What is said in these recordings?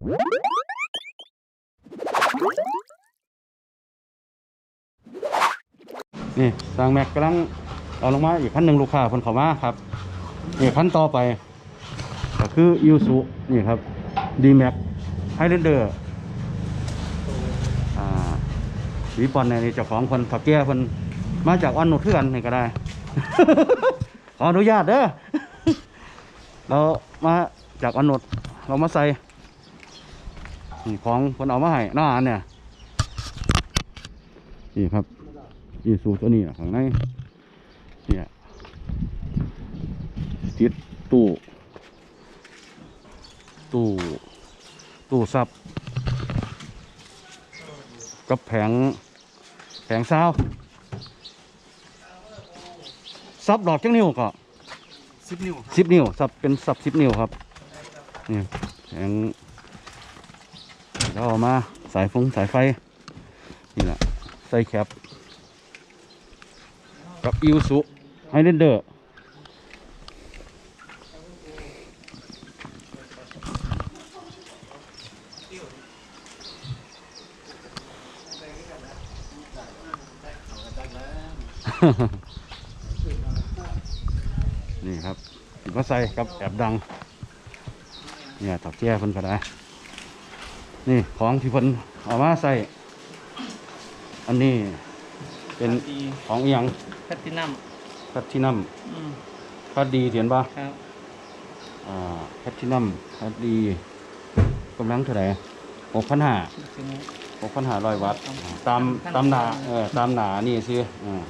นี่สร้างแม็กกำลังเอาลงมาอีกขั้นหนึ่งลูกค้าคนเขามาครับนี่ขั้นต่อไปก็คือยูสุนี่ครับดีแม็กไฮเ a นเดอร์อ่าวีปอนเนี่ยนี่เจ้าของคนถักแก่คนมาจากวันนุเทือนนี่ก็ได้ ขออนุญาตเด้อเรามาจากวันนุเรามาใส่ นี่ของคนเอามาให้หน้าอันเนี่ยนี่ครับยีสูตัวนี้อะข้างในเนี่ยติดตู้ ตู้ ตู้ซับ กับแผง แผงซาวซับดอกจังนิ้วก็สิบนิ้วสิบนิ้วซับเป็นซับสิบนิ้วครับนี่แผง เราเอามาสายฟงสายไฟ นี่แหละใส่แคปกับอิวสุไฮเดนเดอร์นี่ครับสิมาใส่กับแอบดัง เนี่ยตับแจ้เพิ่นก็ได้ นี่ของที่เพิ่นเอามาใส่ อันนี้เป็นของอหยังแพตตินัมแพททินัมอืมคัดดีเห็นปะครับอ่าแพททินัมคัดดีกำลังเท่าไหร่หกพันห้าทีนี้หกพันห้าร้อยวัตต์ตามตามหนาเออตามหนานี่สิอ่า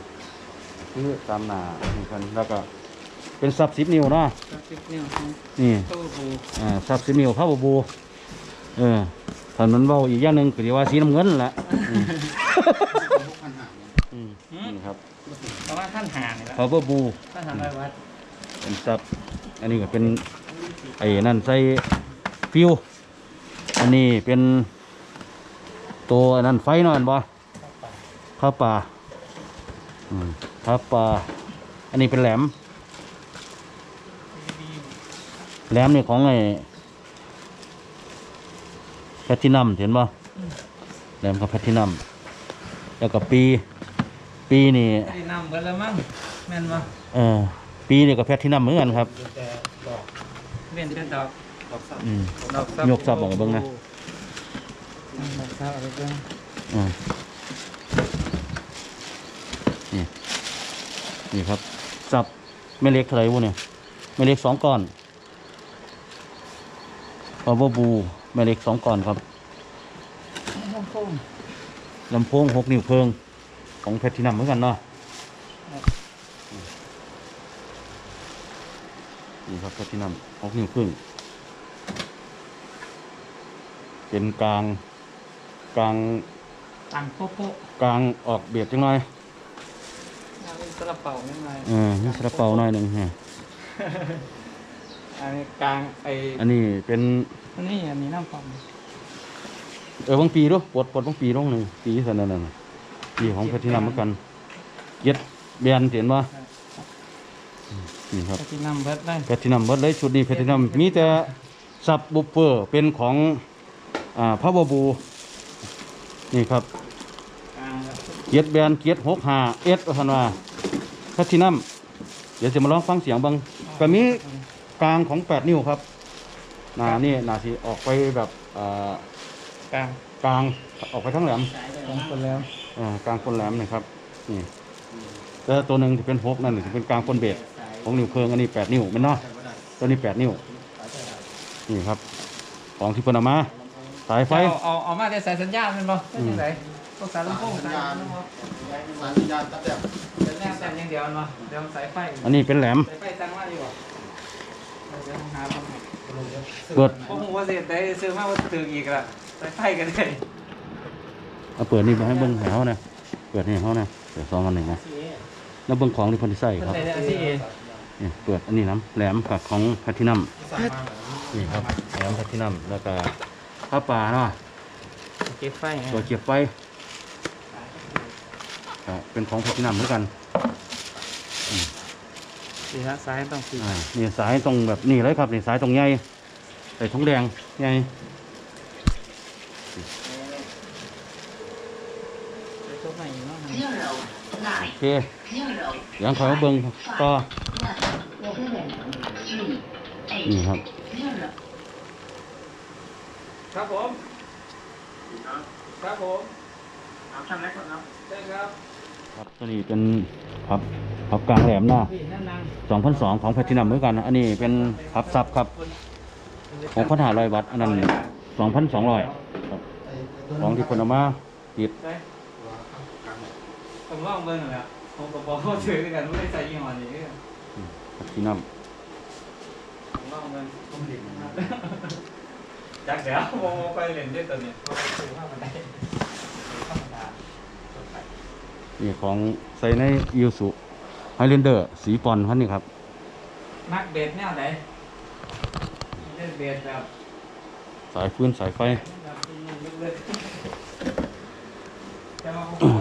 คือตามหนานี่เพิ่นแล้วก็เป็นซับสิบนิ้วเนาะสิบนิ้วของนี่ตู้บูอ่าซับสิบนิ้วเข้าบบู เออ ถนนเบาอีกอย่างหนึ่งก็เรียกว่าสีน้ำเงินนั่นแหละอืมอืมนี่ครับเพราะว่าท่านหาเนี่ยแหละเขาบบูท่านหาร้อยวัดเป็นซับอันนี้ก็เป็นไอ้นั่นใส่ฟิว อันนี้เป็น ตัวอันนั้นไฟหน่อยบ่ข้าวปลาอืมข้าวปลาอันนี้เป็นแหลม แหลมนี่ของไอ้ แพทตินัมเห็นป่ะแหลมกับแพทตินัมแล้วก็ปี ปีนี่ที่นำกันแล้วมั้งแม่นปะเออปีนี่กับแพทตินัมเหมือนกันครับเว้นเป็นดอกอืม ดอกยกซับออกมาเบิ่งนะอืมดอกซับเอะไรเบิ่งอ่านี่นี่ครับสับไม่เล็กเท่าไหรวุเนี่ยไม่เล็กสองก้อนพาวเวอร์บูไม่เล็กสองก้อนครับห้องโค้งลำโพงหกนิ้วเพิง ของแพทตินัมเหมือนกันเนาะนี่ครับแพทตินัมหกนิ้วครึ่งเป็นกลางกลางตังโป๊ะโป๊ะกลางออกเบียดจังหน่อยอันนี้กระเป๋าไม่ไงเออนี่กระเป๋าหน่อยหนึ่งฮะอันนี้กลางไอ้อันนี้เป็น อันนี้อันนี้น้ำปอมเออบางปีด้วยปลดปลดบางปีลงหนึ่งปีสันนั่นน่ะปีของแพทตินัมเหมือนกันเย็ดแบรนด์เห็นป่ะนี่ครับที่นำเบิดได้แพทตินัมเบิดเลยชุดนี้แพทตินัมมีแต่ซับบุฟเฟอร์เป็นของอ่าพาวเวอร์บูนี่ครับกลางแบบเกียรติแบรนด์เกียรติหกห้าเอสพันว่าแพทตินัมเดี๋ยวจะมาลองฟังเสียงเบางก็มีกลางของแปดนิ้วครับห นานี่หนาสิออกไปแบบอ่ากลางกลางออกไปทั้งแหลมของคนแล้วอ่ากลางคนแหลมนี่ครับนี่แต่ตัวหนึ่งจะเป็นหกนั่นจะเป็นกลางคนเบสของนิ้วเพิงอันนี้แปดนิ้วแมันเนาะตัวนี้แปดนิ้วนี่ครับ ของที่เพนเอามา สายไฟเอาเอาเอามาได้สายสัญญาณเป็นบ่เป็นยังไงพวกสายลำโพงสายลำโพงสายยานตัดแบบสัญญาณแต่อย่างเดียวเนาะเดี๋ยวสายไฟอันนี้เป็นแหลมสายไฟตั้งว่าอยู่บ่เดี๋ยวหาบ้าง เปิดพวกหัวเสร็จได้ซื้อมาว่าถึงอีกละสายไฟกันเลยเอาเปิดนี่มาให้เบิ้งให้เขานะเปิดนี่ให้เขานะเปิดซองอันหนึ่งนะแล้วเบิ้งของที่เพนที่ใส่เป็นครับในอาซีเอนี่เปิดอันนี้น้ำแหลมผักของแพทตินัมสายมานี่ครับแหลมแพทตินัมแล้วก็ผ้าป่าเนาะเก็บไฟตัวเกียบไฟก็เป็นของแพทตินัมเหมือนกัน สีฮะซ้ายต้องสีอ่านี่สายตรงแบบนี่เลยครับนี่สายตรงใหญ่ใส่ทองแดงใหญ่ไปชกใหม่อีกเนาะ zero โอ nine เค zero เดี๋ยวขอยมาเบิ่งต่อ one seven three นี่ eight ครับ zero ครับผม ครับผมเอาชั้นเล็กก่อนครับได้ครับ ครับตัวนี้เป็นพับ พับกลางแหลมหน้าพี่นั่นนาง2,002ของแพทินัมเหมือนกัน อันนี้เป็นพับซับครับ6,500วัตต์อันนั้น2,200ครับของที่คนเอามาติดได้ผมลองเบิ่งนั่นแหละผมก็บอกเขาถือด้วยกันไม่ได้ใส่ยี่ห้อนี้แพทินัมผมลองเบิ่งผมเล่นจักเดี๋ยวโมโมไปเล่นด้วยตัวนี้ถือว่ามันได้ธรรมดานี่ของใส่ในยูสุ ไฮเลนเดอร์ สีปอนพันนี่ครับ มักเบสแนวไหนเล่นเบสแบบสายฟื้นสายไฟ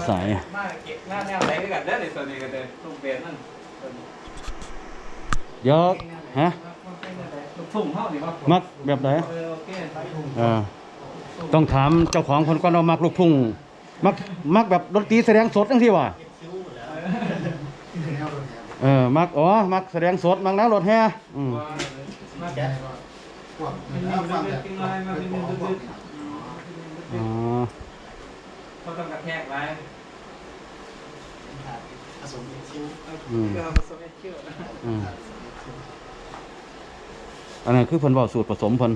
สาย มาเก็บหน้าแนวไหนด้วยกันได้เลยตัวนี้กันเลยลูกเบสนั่นตัวนี้เดี๋ยวฮะลูกทุ่งเท่านี่ว่ามักแบบไหนเออโอเคไปทุ่งเออต้องถามเจ้าของคนก็เรามักลูกทุ่ง มักมักแบบดนตรีแสดงสดจังที่ว่า เออมักอ๋อมักแสดงสดมักนักรถแห่อืมมาแกะพวกมันมีเอาฟังแบบงกินอะไรมาเป็นเรื่องอ๋อเขาต้องกระแทกไว้ผสมเอทิวผสมเออืมอันนั้นคือเพิ่นเว้าสูตรผสมเพิ่น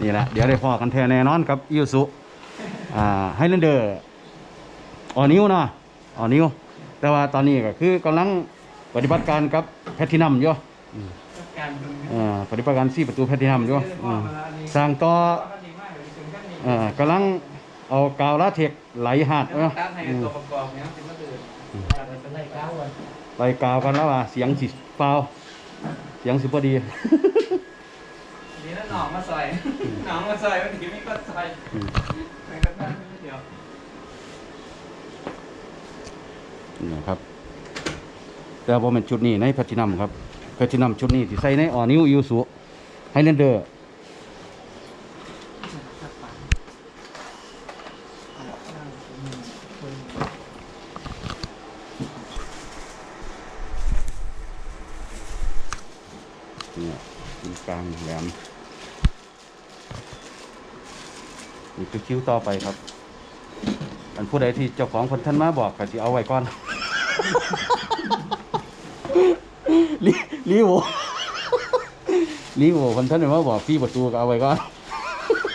นี่แหละเดี๋ยวได้พอกันแท้แน่นอนกับยูสุอ่าไฮเลนเดอร์ ออนิวเนาะออนิวแต่ว่าตอนนี้ก็คือกำลังปฏิบัติการกับแพทินัมอยู่การดึงอ่าปฏิบัติการซี่ประตูแพทินัมอยู่อืมสร้างต่อดีมากเลยถึงขั้นนี้อ่ากำลังเอากาวลาเทกไหลหาดแล้วเนาะการให้อืมตัวประกอบเนี่ยเป็นมาตื่นอะไรเป็นไรก้าววันไหลกาวกันแล้วว่าเสียงสิฟาวเสียงสิบ่ดีดีนะหนองมาใส่หนองมาใส่วันนี้ไม่ก็ใส่อืมใส่กันได้ไม่เดียว นะครับ แต่ว่าเป็นชุดนี้ในแพทินัมครับแพทินัมชุดนี้ที่ใส่ในออนิวยูสุไฮเลนเดอร์เนี่ยมีกลางแหลมนี่คือคิ้วต่อไปครับ อันผู้ใดที่เจ้าของคนท่านมาบอกก็สิเอาไว้ก่อน ลีลีโวลีโวคนท่านมาบอกพี่ประตูก็เอาไว้ก่อน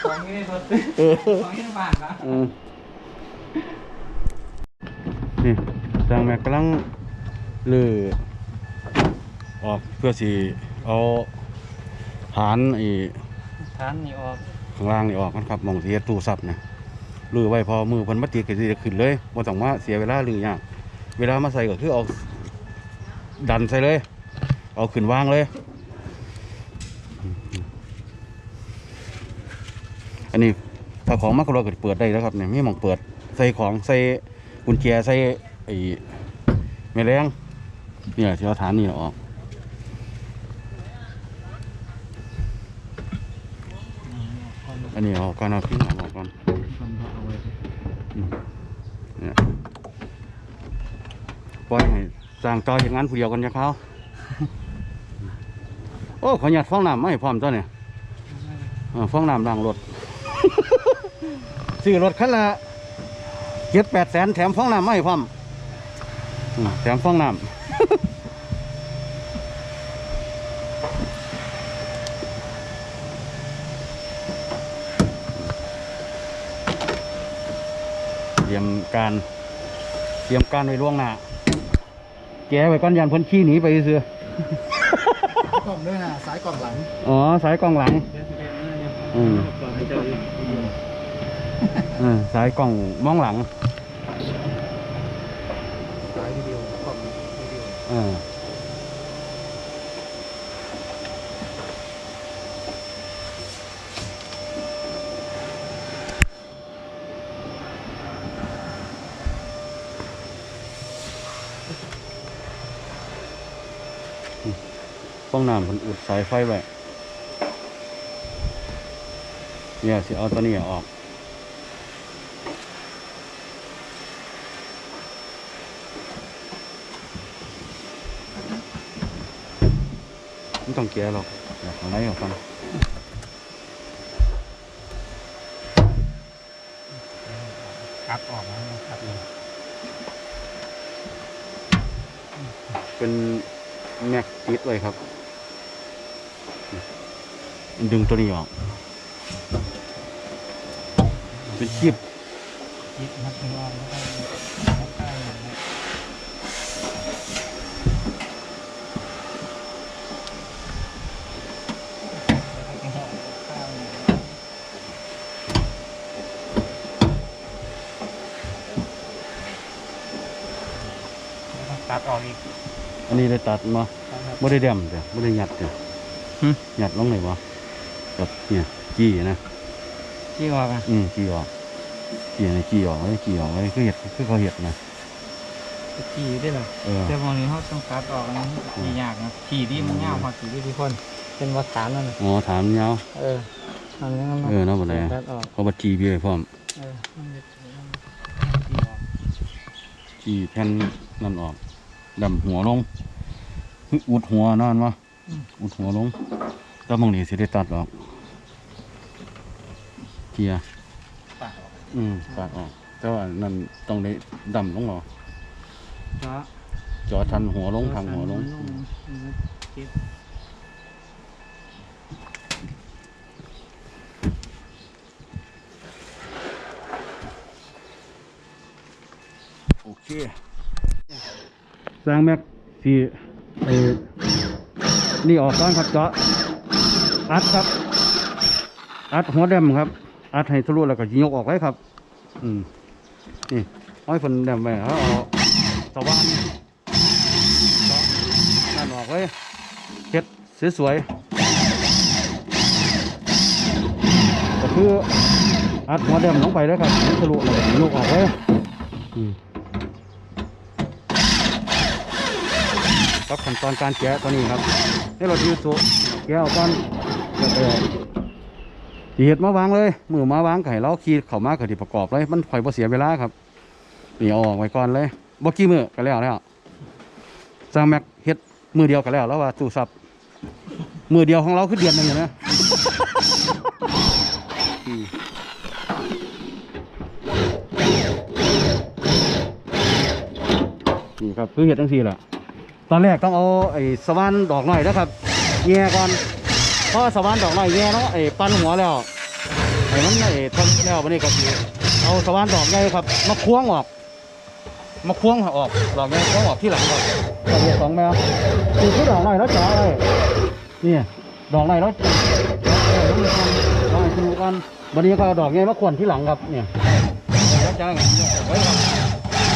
ของนี้รถเออของนี้บ้านนะอืมนี่สร้างแม็กกำลังลือออกเพื่อสิเอาฐานไอ้ทานนี่ออกข้างล่างนี่ออกกันครับหมองเสียตู้ซับนะลือไว้พอมือเพิ่นมาติดก็สิได้ขึ้นเลยบ่ต้องมาเสียเวลาลือยาก เวลามาใส่ก็คือเอาดันใส่เลย เอาขึ้นวางเลย อันนี้ถ้าของมากกว่าเราก็เปิดได้แล้วครับเนี่ยมีหมองเปิดใส่ของใส่กุญแจใส่ไอ้แม่แรงเนี่ยที่เอาฐานนี่ออกอันนี้เอาก่อนเอาทิ้งออกก่อนอืมเนี่ย ปล่อยให้สร้างต่ออย่างนั้นผู้เดียวกันจะเขาโอ้ขอหยัดฟ้องน้ำไม่พร้อมตัวเนี่ยเออฟ้องน้ำล้างรถ ซื้อรถคันละเจ็ดแปดแสนแถมฟ้องน้ำไม่พร้อมอืมแถมฟ้องน้ำ เตรียมการ เตรียมการไว้ล่วงหน้า แกไว้ก่อนยันเพ้นขี้หนีไปเสือกล่องด้วยนะสายกล่องหลังอ๋อสายกล้องหลังเดี๋ยวจะเป็นเนี่ยอืมก่อนให้เจ้าอยู่อืมสายกล้องมองหลังสายวิดีโอกล่องวิดีโอเออ ฟ้องน้ำคนอุดสายไฟไว้เนี่ยสิเอาตัวนี้ออกไม่ต้องเกลียหรอกอยากอะไรก็ฟังครับออกแล้วครับเป็นแม็กติดไว้ครับ ดึงตัวนี้ออก เป็นคลิปคิดนักรอบแล้วก็ใกล้ๆนะตัดออกอีกอันนี้ได้ตัดมาไม่ได้เดมเดี๋ยวไม่ได้หยัดเดี๋ยวหึหยัดลงไหนวะ กับเนี่ยจี้นะที่ออกอะอืมจี้ออกจี้นะจี้ออกไว้จี้ออกไว้คือเห็ดคือเขาเห็ดนะขี่ได้เหรอเออแต่มองนี้เขาต้องตัดออกอันนี้ขี่ยากนะขี่ดีมันยาวพอขี่ดีทุกคน เป็นวัดฐานแล้วนะอ๋อถามยาวเอออันนี้มันเออเนาะบ่ได้ตัดออกเขาบัดจี้พี่ไว้พร้อมเออมันจะขี่ออกจี้แผ่นนั่นออกดำหัวลงคืออุดหัวนอนวะอุดหัวลงแล้วมองนี่สิได้ตัดออก เกียร์ปากออกอืมตัดออก แต่ว่านั่นต้องได้ดำลงหรอเพราะจอทันหัวลงทางหัวลงคิดโอเคสร้างแม็กสี่เออนี่ออกก่อนครับเจาะอัดครับ อัดหัวแดมครับ อัดให้ทะลุแล้วก็ยกออกไว้ครับ อืมนี่เอาให้เพิ่นแดมไว้เขาเอาสว่านเจาะนั่นออกไว้เฮ็ดสวยๆก็คืออัดหัวแดมลงไปแล้วครับทะลุแล้วก็ยกออกไว้อืมครับขั้นตอนการแกะตัวนี้ครับให้เราดูสุแกะออกก่อนแล้วก็ สีเห็ดมาวางเลยมือมาวางไก่เราขีดเข้ามากับที่ประกอบเลยมันค่อยบ่เสียเวลาครับนี่เอาออกไว้ก่อนเลยบ่กี่มือก็แล้วแล้วสร้างแม็กเฮ็ดมือเดียวก็แล้วแล้วว่าตู้ซับมือเดียวของเราคือเดือนหนึงอยู่นะนี่ครับคือเห็ดทั้งสี่แหละตอนแรกต้องเอาไอ้สว่านดอกหน่อยนะครับแง่ก่อน พราะสว่านดอกหน่อยแง่เนาะไอ้ปั้นหัวแล้วไอ้มันไอ้ทนแล้ววันนี้ก็คือเอาสว่านดอกใหญ่ครับมาควงออก มาควงออกดอกใหญ่ควงออกที่หลังก่อนดอกสองแมวคือคือดอกหน่อยแล้วจ๋าเลยนี่ดอกหน่อยแล้วจ๋าดอกหน่อยคือกันวันนี้ก็เอาดอกใหญ่มาขวนที่หลังครับเนี่ยแล้วจ๋าอย่างนี้ไว้ครับ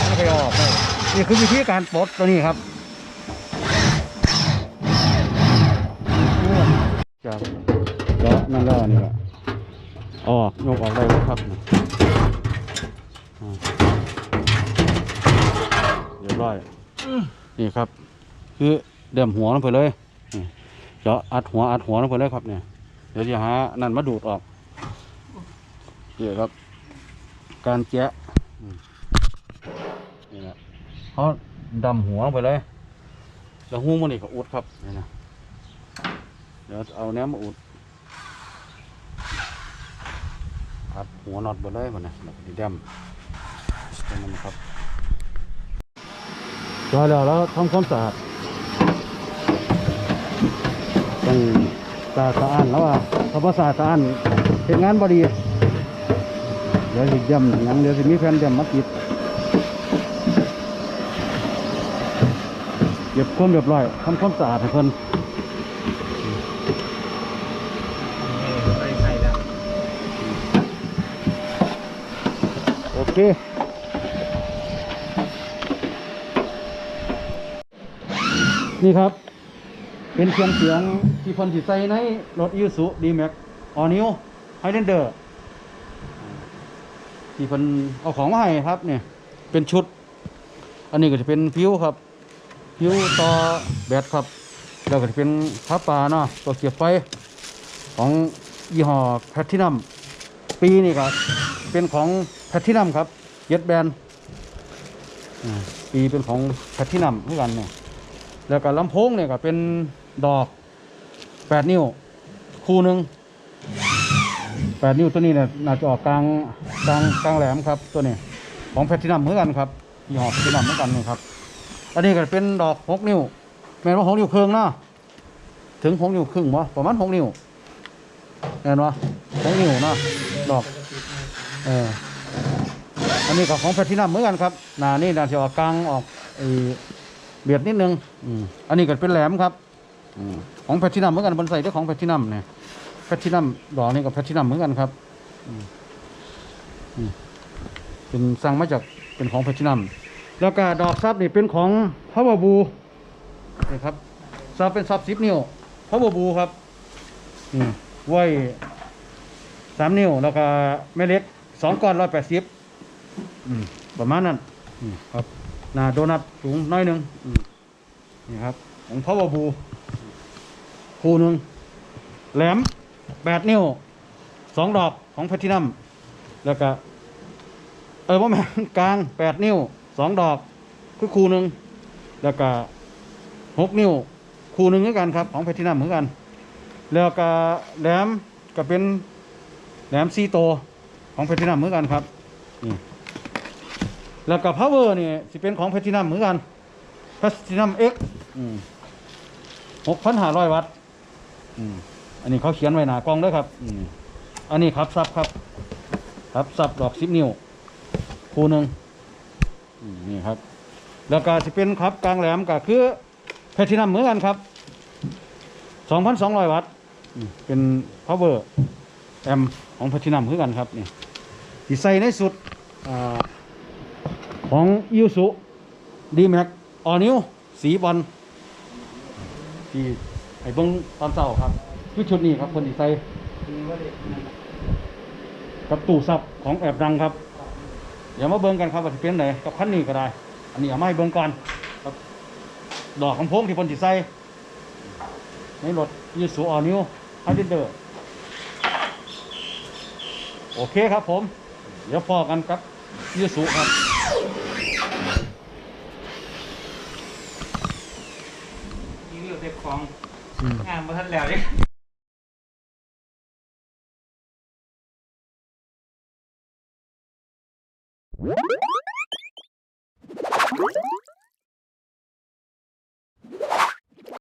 ไม่เคยออกเนี่คือวิธีการปลดตัวนี้ครับ จะเจาะนั่นแล้วนี่แหละออกยกออกได้เลยครับเรียบร้อยนี่ครับ คือเดี่ยมหัวลงไปเลยเจาะอัดหัวอัดหัวลงไปเลยครับเนี่ยเดี๋ยวจะหานั่นมาดูดออกนี่ครับ การแกะนี่แหละเขาดำหัวลงไปเลย แล้วหูมันนี่ก็อุดครับนี่นะ เดี๋ยวเอาเนี้ยมาอุดอัดหัวน็อตบนเลยมันนะแล้วก็ดีดำแค่นั้นนะครับจอแล้วแล้วทำความสะอาดต้องสะอาดสะอ้านแล้วอะถ้าพอสะอาดสะอ้านเหตุงานบดีเดี๋ยวสิย่ำหยังเดี๋ยวสิมีแผ่นย่ำมาติดเก็บความเรียบร้อยทำความสะอาดให้เพิ่น ใส่ใส่แล้ว โอ เคนี่ครับ เป็นเครื่องเสียงที่พ่นสิใส่ในรถยูสุดีแม็กออนิวไฮเดนเดอร์ที่พ่นเอาของมาให้ครับเนี่ยเป็นชุด อันนี้ก็จะเป็นฟิวครับฟิวต่อแบตครับ แล้วก็จะเป็นทับปลาเนาะตัวเสียบไฟของยี่ห้อแพทินัมปีนี่ก็เป็นของ แพททินัมครับเย็ดแบนปีเป็นของแพททินัมเหมือนกันเนี่ย แล้วก็ลำโพงเนี่ยก็เป็นดอกแปดนิ้ว คู่หนึ่งแปดนิ้วตัวนี้เนี่ยน่าจะออกกลางกลางกลางแหลมครับตัวนี้ของแพททินัมเหมือนกันครับยี่ห้อแพททินัมเหมือนกันนี่ครับ อันนี้ก็เป็นดอกหกนิ้วแม่นว่าหกนิ้วครึ่งเนาะถึงหกนิ้วครึ่งวะประมาณหกนิ้วแม่นวะหกนิ้วเนาะดอก เอออั นนี้ก็ของแพทินัมเหมือนกันครับหนานี่น่าจะออกกลางออกเบียดนิดนึงอือันนี้ก็เป็นแหลมครับอของแพทินัมเหมือนกันบนใส่ด้วยของแพทินัมเนี่ยแพทินัมดอกนี่กับแพทินัมเหมือนกันครับเป็นสั่งมาจากเป็นของแพทินัมแล้วก็ดอกซับนี่เป็นของพาวเวอร์บูนี่ครับซับเป็นซับสิบนิ้วพาวเวอร์บูครับอืมไว้สามนิ้วแล้วก็แม่เล็กสองก้อนร้อยแปดสิบ ประมาณนั้นอืมครับหน้าโดนัทสูงน้อยหนึ่งอืมนี่ครับ ของพ่อบูคู่หนึ่งแหลมแปดนิ้วสองดอกของแพทินัมแล้วก็เออว่าแม่กลางแปดนิ้วสองดอกคือคู่หนึ่งแล้วก็หกนิ้วคู่หนึ่งเหมือนกันครับ ของแพทินัมเหมือนกัน แล้วก็แหลมก็เป็นแหลมซีโตของแพทินัมเหมือนกันครับนี่ แล้วก็พาวเวอร์นี่สิเป็นของแพทินัมเหมือนกันแพทินัมเอ็กหกพันห้าร้อยวัตต์อืมอันนี้เขาเขียนไว้หนากล้องด้วยครับอืมอันนี้ครับซับครับครับซับดอกสิบนิ้วคู่หนึ่งอืมนี่ครับ แล้วก็สิเป็นครับกลางแหลมก็คือแพทินัมเหมือนกันครับสองพันสองร้อยวัตต์อืมเป็นพาวเวอร์แอมของพัทินัมคือกันครับนี่ที่ใส่ในสุดอา ของอิวสุดีแม็กออนิวสีบอลที่ไอ้เบิ้งตอนเช้าครับคือชุดนี้ครับคนที่ใส่กับตู้ซับของแอบดังครับ เดี๋ยวมาเบิ้งกันครับว่าจะเป็นไหนกับคันนี้ก็ได้ อันนี้เอามาให้เบิ้งก่อนครับดอกของพงที่คนที่ใส่ในรถอิวสุออนิวไฮเดอร์โอเคครับผม เดี๋ยวพอกันครับยูสุครับ รีวิวเซ็ตของ งานมาทันแล้วดิ